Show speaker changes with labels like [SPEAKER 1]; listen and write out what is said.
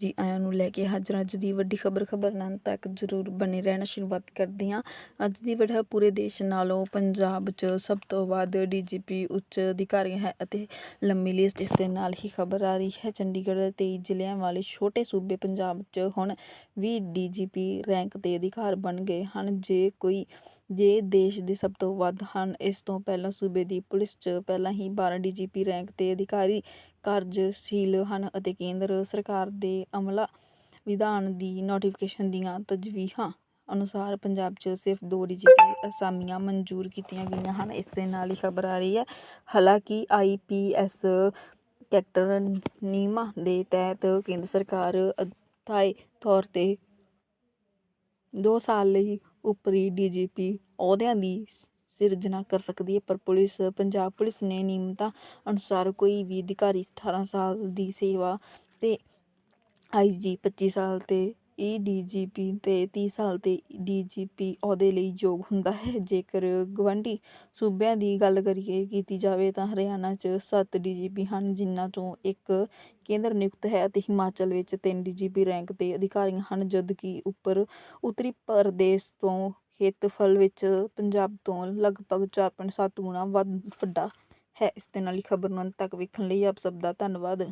[SPEAKER 1] ਜੀ, ਆਇਆਂ ਨੂੰ ਲੈ ਕੇ ਹਾਜ਼ਰ। ਅੱਜ ਦੀ ਵੱਡੀ ਖਬਰ ਖਬਰ ਤੱਕ ਜ਼ਰੂਰ ਬਣੇ ਰਹਿਣਾ ਸ਼ੁਰੂਆਤ ਕਰਦੇ ਹਾਂ। ਅੱਜ ਦੀ ਵੱਡਾ ਪੂਰੇ ਦੇਸ਼ ਨਾਲੋਂ ਪੰਜਾਬ 'ਚ ਸਭ ਤੋਂ ਵੱਧ ਡੀਜੀਪੀ ਉੱਚ ਅਧਿਕਾਰੀ ਹੈ ਅਤੇ ਲੰਮੀ ਲਿਸਟ ਇਸ ਦੇ ਨਾਲ ਹੀ ਖਬਰ ਆ ਰਹੀ ਹੈ। ਚੰਡੀਗੜ੍ਹ ਦੇ 23 ਜ਼ਿਲ੍ਹਿਆਂ ਵਾਲੇ ਛੋਟੇ ਸੂਬੇ ਪੰਜਾਬ 'ਚ ਹੁਣ 20 ਡੀਜੀਪੀ ਰੈਂਕ ਦੇ ਅਧਿਕਾਰ ਬਣ ਗਏ ਹਨ। ਜੇ ਕੋਈ ਜੇ ਦੇਸ਼ ਦੇ ਸਭ ਤੋਂ ਵੱਧ ਹਨ, ਇਸ ਤੋਂ ਪਹਿਲਾਂ ਸੂਬੇ ਦੀ ਪੁਲਿਸ 'ਚ ਪਹਿਲਾਂ ਹੀ 12 ਡੀਜੀਪੀ ਰੈਂਕ ਦੇ ਅਧਿਕਾਰੀ ਕਾਰਜਸ਼ੀਲ ਹਨ ਅਤੇ ਕੇਂਦਰ ਸਰਕਾਰ ਦੇ ਅਮਲਾ ਵਿਧਾਨ ਦੀ ਨੋਟੀਫਿਕੇਸ਼ਨ ਦੀਆਂ ਤਜਵੀਜ਼ਾਂ ਅਨੁਸਾਰ ਪੰਜਾਬ 'ਚ ਸਿਰਫ ਦੋ ਡੀਜੀਪੀ ਅਸਾਮੀਆਂ ਮਨਜ਼ੂਰ ਕੀਤੀਆਂ ਗਈਆਂ ਹਨ। ਇਸ ਦੇ ਨਾਲ ਹੀ ਖਬਰ ਆ ਰਹੀ ਹੈ, ਹਾਲਾਂਕਿ ਆਈਪੀਐਸ ਕੈਕਟਰ ਨਿਯਮਾਂ ਦੇ ਤਹਿਤ ਕੇਂਦਰ ਸਰਕਾਰ ਅਥਾਈ ਤੌਰ ਤੇ ਦੋ ਸਾਲ ਲਈ ਉੱਪਰੀ ਡੀਜੀਪੀ ਅਹੁਦਿਆਂ ਦੀ ਸਿਰਜਣਾ ਕਰ ਸਕਦੀ ਹੈ, ਪਰ ਪੁਲਿਸ, ਪੰਜਾਬ ਪੁਲਿਸ ਨੇ ਨਿਯਮਾਂ ਅਨੁਸਾਰ ਕੋਈ ਵੀ ਅਧਿਕਾਰੀ 18 ਸਾਲ ਦੀ ਸੇਵਾ ਅਤੇ ਆਈ ਜੀ ਪੱਚੀ ਸਾਲ ਈੀ ਜੀ ਪੀ ਤੇ ਤੀਹ ਸਾਲ ਤੇ ਪੀ ਅਹੁਦੇ ਲਈ ਯੋਗ ਹੁੰਦਾ ਹੈ। ਜੇਕਰ ਗੁਆਂਢੀ ਸੂਬਿਆਂ ਦੀ ਗੱਲ ਕਰੀਏ, ਕੀਤੀ ਜਾਵੇ ਤਾਂ ਹਰਿਆਣਾ 'ਚ ਸੱਤ ਡੀ ਜੀ ਪੀ ਹਨ, ਜਿਨ੍ਹਾਂ ਚੋਂ ਇੱਕ ਕੇਂਦਰ ਨਿਯੁਕਤ ਹੈ ਅਤੇ ਹਿਮਾਚਲ ਵਿੱਚ ਤਿੰਨ ਡੀ ਜੀ ਪੀ ਰੈਂਕ ਦੇ ਅਧਿਕਾਰੀ ਹਨ, ਜਦਕਿ ਉੱਪਰ ਉੱਤਰੀ ਪ੍ਰਦੇਸ਼ ਤੋਂ ਖੇਤਰਫਲ ਵਿੱਚ ਪੰਜਾਬ ਤੋਂ ਲਗਭਗ 4.7 ਗੁਣਾ ਵੱਧ ਵੱਡਾ ਹੈ। ਇਸ ਦੇ ਨਾਲ ਹੀ ਖਬਰ ਨੂੰ ਅੰਤ ਤੱਕ ਵੇਖਣ ਲਈ ਆਪ ਸਭ ਦਾ ਧੰਨਵਾਦ।